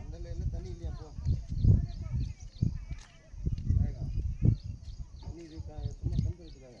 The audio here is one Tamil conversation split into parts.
அந்தல என்ன தண்ணி இல்லையா போ சும்மா கந்து வச்சுக்காங்க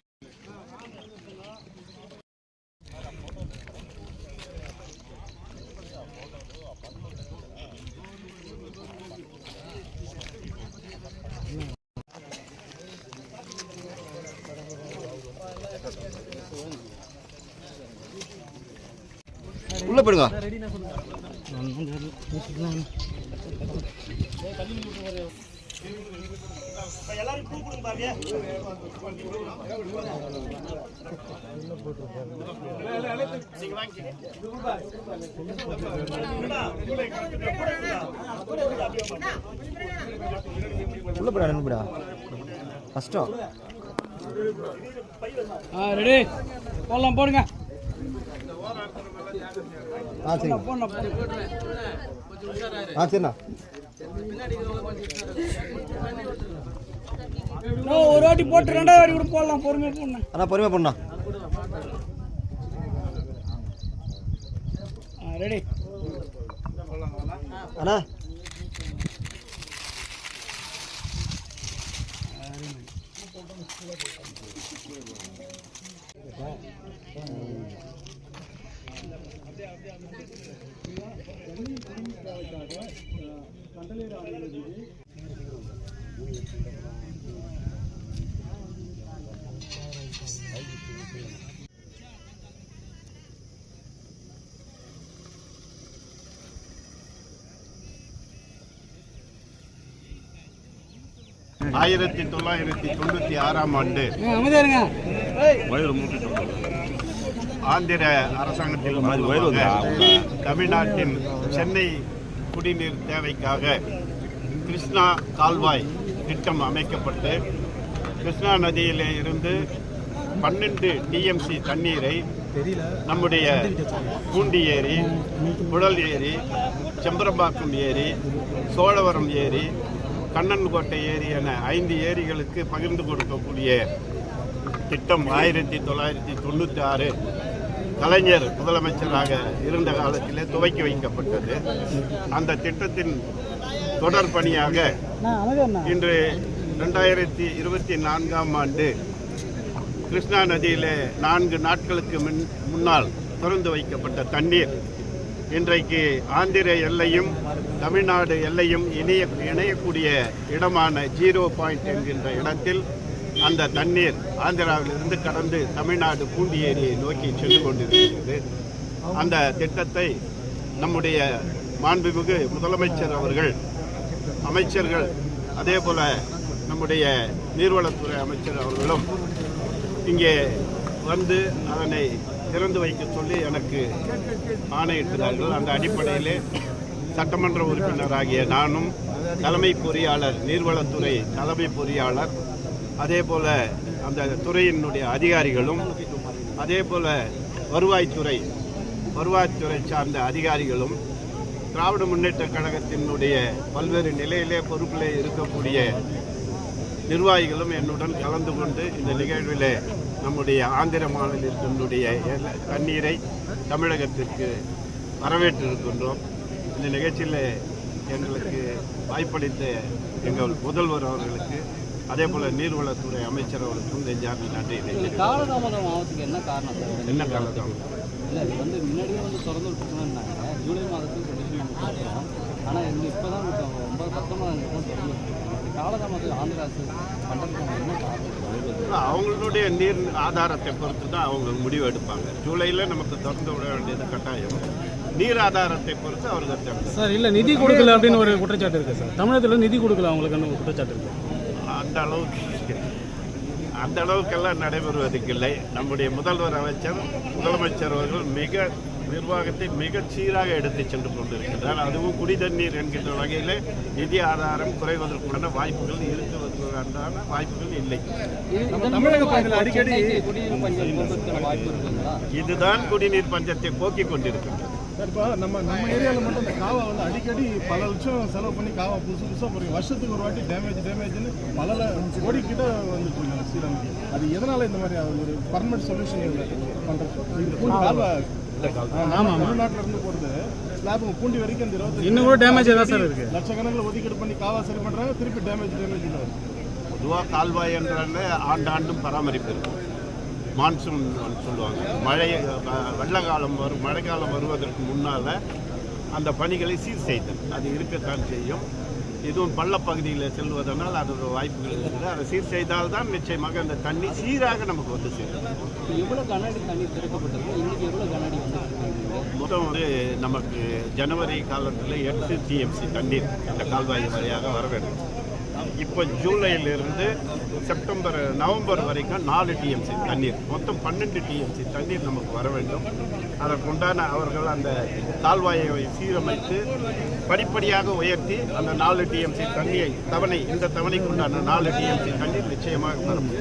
உள்ள போடுங்க உள்ள போடா கஷ்டம் ஆ ரெடி. போடலாம் போடுங்க. ஆ ஆ சரிண்ணா ஒரு வாட்டி போட்டு ரெண்டாவது வாட்டி கூட போடலாம். பொறுமையாக போடணும் அண்ணா பொறுமையாக போடணும் ரெடி. அண்ணா. ஆயிரத்தி தொள்ளாயிரத்தி தொண்ணூத்தி ஆறாம் ஆண்டு. ஆந்திர அரசாங்கத்தில் தமிழ்நாட்டின் சென்னை குடிநீர் தேவைக்காக கிருஷ்ணா கால்வாய் திட்டம் அமைக்கப்பட்டு கிருஷ்ணா நதியிலே இருந்து பன்னெண்டு டிஎம்சி தண்ணீரை நம்முடைய பூண்டி ஏரி புழல் ஏரி செம்பரம்பாக்கம் ஏரி சோழவரம் ஏரி கண்ணன்கோட்டை ஏரி என ஐந்து ஏரிகளுக்கு பகிர்ந்து கொடுக்கக்கூடிய திட்டம் ஆயிரத்தி தொள்ளாயிரத்தி தொண்ணூற்றி ஆறு கலைஞர் முதலமைச்சராக இருந்த காலத்திலே துவக்கி வைக்கப்பட்டது. அந்த திட்டத்தின் தொடர் பணியாக இன்று ரெண்டாயிரத்தி இருபத்தி நான்காம் ஆண்டு கிருஷ்ணா நதியிலே நான்கு நாட்களுக்கு முன் முன்னால் திறந்து வைக்கப்பட்ட தண்ணீர். இன்றைக்கு ஆந்திர எல்லையும் தமிழ்நாடு எல்லையும் இணைய இணையக்கூடிய இடமான ஜீரோ பாயிண்ட் என்கின்ற இடத்தில் அந்த தண்ணீர் ஆந்திராவிலிருந்து கடந்து தமிழ்நாடு பூண்டி ஏரியை நோக்கி சென்று கொண்டிருக்கிறது. அந்த திட்டத்தை நம்முடைய மாண்புமிகு முதலமைச்சர் அவர்கள் அமைச்சர்கள் அதே போல நம்முடைய நீர்வளத்துறை அமைச்சர் அவர்களும் இங்கே வந்து அதனை திறந்து வைக்க சொல்லி எனக்கு ஆணையிட்டார்கள் அந்த அடிப்படையிலே சட்டமன்ற உறுப்பினராகிய நானும் தலைமை பொறியாளர் நீர்வளத்துறை தலைமை பொறியாளர் அதே போல் அந்த துறையினுடைய அதிகாரிகளும் அதே போல் வருவாய்த்துறை வருவாய்த்துறை சார்ந்த அதிகாரிகளும் திராவிட முன்னேற்ற கழகத்தினுடைய பல்வேறு நிலையிலே பொறுப்பிலே இருக்கக்கூடிய நிர்வாகிகளும் என்னுடன் கலந்து கொண்டு இந்த நிகழ்வில் நம்முடைய ஆந்திர மாநிலத்தினுடைய தண்ணீரை தமிழகத்திற்கு வரவேற்றிருக்கின்றோம். இந்த நிகழ்ச்சியில் எங்களுக்கு வாய்ப்பளித்த எங்கள் முதல்வர் அவர்களுக்கு அதே போல் நீர்வளத்துறை அமைச்சர் அவருக்கும் நெஞ்சார்ந்த நன்றி காலதாமதம் ஆகிறதுக்கு என்ன காரணம் சார்? என்ன காரணம் இல்லை இது வந்து முன்னாடியே வந்து திறந்து விட்டுருக்கணும்னாங்க ஜூலை மாதத்துக்கு கண்டிஷன் நம்ம ஆனால் இங்கே இப்போ தான் விட்டோம் ஒன்பது பத்தொன்பதாம் தேதி தான் திறந்து காலதாமதம் ஆந்திரா அரசு பண்ணுறதுக்கு என்ன காரணம்? அவங்களுடைய நீர் ஆதாரத்தை பொறுத்து தான் அவங்க முடிவு எடுப்பாங்க. ஜூலையில் நமக்கு திறந்து விட வேண்டியது கட்டாயம். நீர் ஆதாரத்தை பொறுத்து அவர்கள் சார் இல்லை நிதி கொடுக்கல அப்படின்னு ஒரு குற்றச்சாட்டு இருக்கு சார். தமிழகத்தில் நிதி கொடுக்கல அவங்களுக்கு ஒரு குற்றச்சாட்டு இருக்கு. அந்த அளவுக்கு அந்த அளவுக்கெல்லாம் நடைபெறுவதற்கு இல்லை நம்முடைய முதல்வர் அமைச்சர் முதலமைச்சர் அவர்கள் மிக நிர்வாகத்தை மிகச் சீராக எடுத்து சென்று கொண்டிருக்கிறார் அதுவும் குடிதண்ணீர் என்கின்ற வகையில் நிதி ஆதாரம் குறைவதற்கான வாய்ப்புகள் இருக்கிறதுக்கான வாய்ப்புகள் இல்லை. அடிக்கடி இதுதான் குடிநீர் பஞ்சத்தை போக்கிக் கொண்டிருக்கின்றது சார் இப்போ நம்ம நம்ம ஏரியாவில் மட்டும் இந்த காவா வந்து அடிக்கடி பல லட்சம் செலவு பண்ணி காவா புதுசு புதுசாக போகிறீங்க வருஷத்துக்கு ஒரு வாட்டி டேமேஜ் டேமேஜ்னு பல ல- கோடி கிட்ட வந்துட்டு இருக்காங்க சீரமைக்கு. அது எதனால இந்த மாதிரி அது ஒரு பர்மனன்ட் சொல்யூஷன் இல்லை பண்ணுறது ஆமாம் தமிழ்நாட்டில் இருந்து போகிறது ஸ்லாப் பூண்டி வரைக்கும் இந்த இருபத்தி இன்னும் கூட டேமேஜ் தான் சார் இருக்கு? லட்சக்கணக்கில் ஒதுக்கீடு பண்ணி காவா சரி பண்ணுறாங்க திருப்பி டேமேஜ் டேமேஜ் வருது பொதுவாக கால்வாய் என்றாலே ஆண்டாண்டும் பராமரிப்பு இருக்கும் மான்சூன் சொல்லுவாங்க. மழை வெள்ளக்காலம் வரும் மழைக்காலம் வருவதற்கு முன்னால் அந்த பணிகளை சீர் செய்தல். அது இருக்கத்தான் செய்யும். இதுவும் பள்ளப்பகுதியில் செல்வதனால் அதோட வாய்ப்புகள் இருக்குது. அதை சீர் செய்தால்தான் நிச்சயமாக அந்த தண்ணி சீராக நமக்கு வந்து சேரும். எவ்வளோ கண்ணாடி எவ்வளோ கண்ணாடி வந்து மொத்தம் வந்து நமக்கு ஜனவரி காலத்தில் எட்டு டிஎம்சி தண்ணீர் இந்த கால்வாய் வழியாக வர வேண்டும் இப்போ ஜூலையிலிருந்து செப்டம்பர் நவம்பர் வரைக்கும் நாலு டிஎம்சி தண்ணீர். மொத்தம் பன்னெண்டு டிஎம்சி தண்ணீர் நமக்கு வர வேண்டும். அதற்குண்டான அவர்கள் அந்த கால்வாயை சீரமைத்து படிப்படியாக உயர்த்தி அந்த நாலு டிஎம்சி தண்ணியை தவணை இந்த தவணைக்குண்டான நாலு டிஎம்சி தண்ணீர் நிச்சயமாக வரும்